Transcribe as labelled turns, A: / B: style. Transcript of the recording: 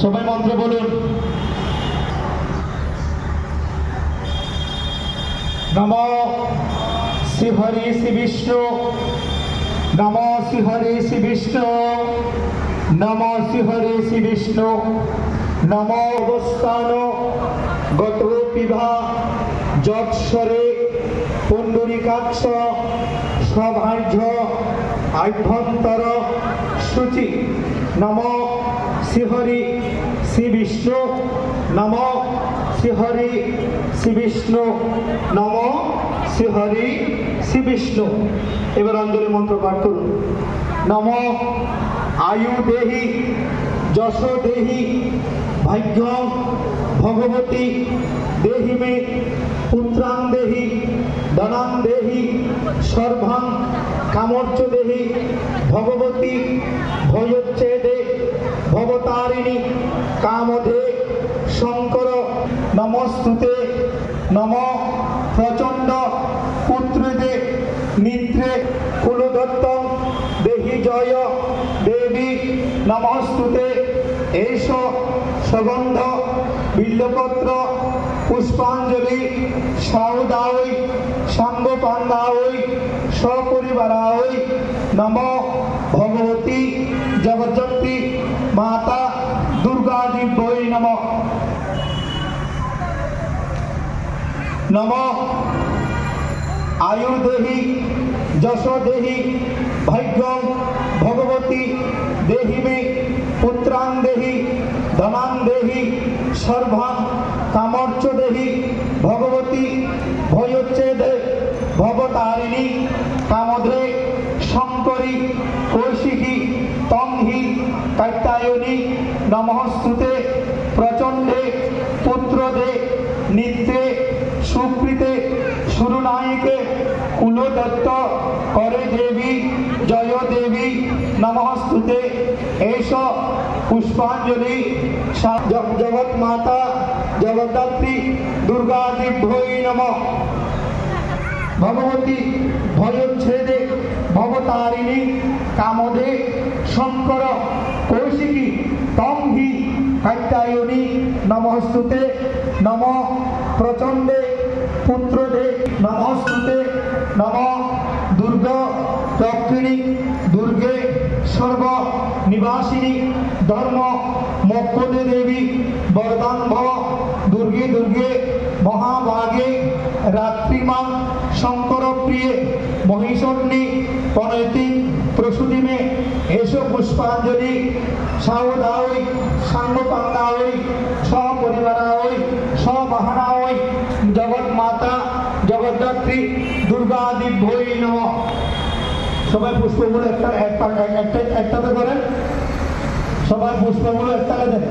A: সবাই মন্ত্র বলুন। নম শ্রী হরি শ্রী বিষ্ণু। নম শ্রী হরি শ্রী বিষ্ণু। নম শ্রী হরি শ্রী বিষ্ণু। নম অবস্থান গত পিভা যৎসরে পুণ্ডরিকাক্ষ সভার্য আভ্যন্তর সূচি। নম শ্রীহরি শ্রী বিষ্ণু নম শ্রীহরি শ্রী বিষ্ণু নম শ্রীহরি শ্রী বিষ্ণু এবার অঞ্জলি মন্ত্র পাঠ করুন। নম আয়ু দেহি যশ দেহি ভাগ্য ভগবতী দেহি মে পুত্রাং দেহি ধনাং দেহি সর্বাং কামর্চ দেহি ভগবতী ভয়োচ্ছেদে ভবতারিণী কামধে শঙ্কর নমস্তুতে নম প্রচণ্ড পুত্রদে মিত্রে কুলদত্ত দেহি জয় দেবী নমস্তুতে এষ সুগন্ধ বিল্লপত্র পুষ্পাঞ্জলি সাউদাওই সাঙ্গপাঙ্গাওই সপরিবারাওই নম ভগবতী জগজ্জত্রী মাতা দুর্গা দিব্যই নম। নম। আয়ুর্দেহি যশোদেহি ভাগ্য ভগবতী দেহি মে পুত্রাং দেহি ধনাং দেহি সর্বাং কামর্চ দেহি ভগবতী ভয়োচ্ছেদে ভবতারিণী কামধে শঙ্করী কৌশিকী তংহি কাত্যায়নী নমস্তুতে প্রচণ্ডে পুত্রদে, নিত্যে, সুপ্রীতে, সুরনায়িকে, কুলদত্ত, করে দেবী, জয় দেবী নমস্তুতে এস পুষ্পাঞ্জলি জগৎ মাতা, জগদ্ধাত্রী, দুর্গা দিভ্যই নমঃ। ভগবতী ভয়োচ্ছেদে ভবতারিণী কামদে শঙ্কর কৌশিকী তং হি কাত্যায়নী নমস্তুতে নম প্রচণ্ডে পুত্রদে নমস্তুতে নম দুর্গ দক্ষিণী দুর্গে সর্ব নিবাসিনী ধর্ম মক্ষদে দেবী বরদান ভব দুর্গে দুর্গে মহাভাগে রাত্রিমা শঙ্কর প্রিয়ে মহিষণ্যী পনৈতি প্রসূতি মে এসো পুষ্পাঞ্জলি সাউদাওই সাঙ্গপাঙ্গাওই সপরিবারাওই জগৎ মাতা জগদ্ধাত্রী দুর্গা দিব্যই নম। সবাই পুষ্পগুলো একটা একটা একটা একটাতে করেন সবাই পুষ্পগুলো একটা দেন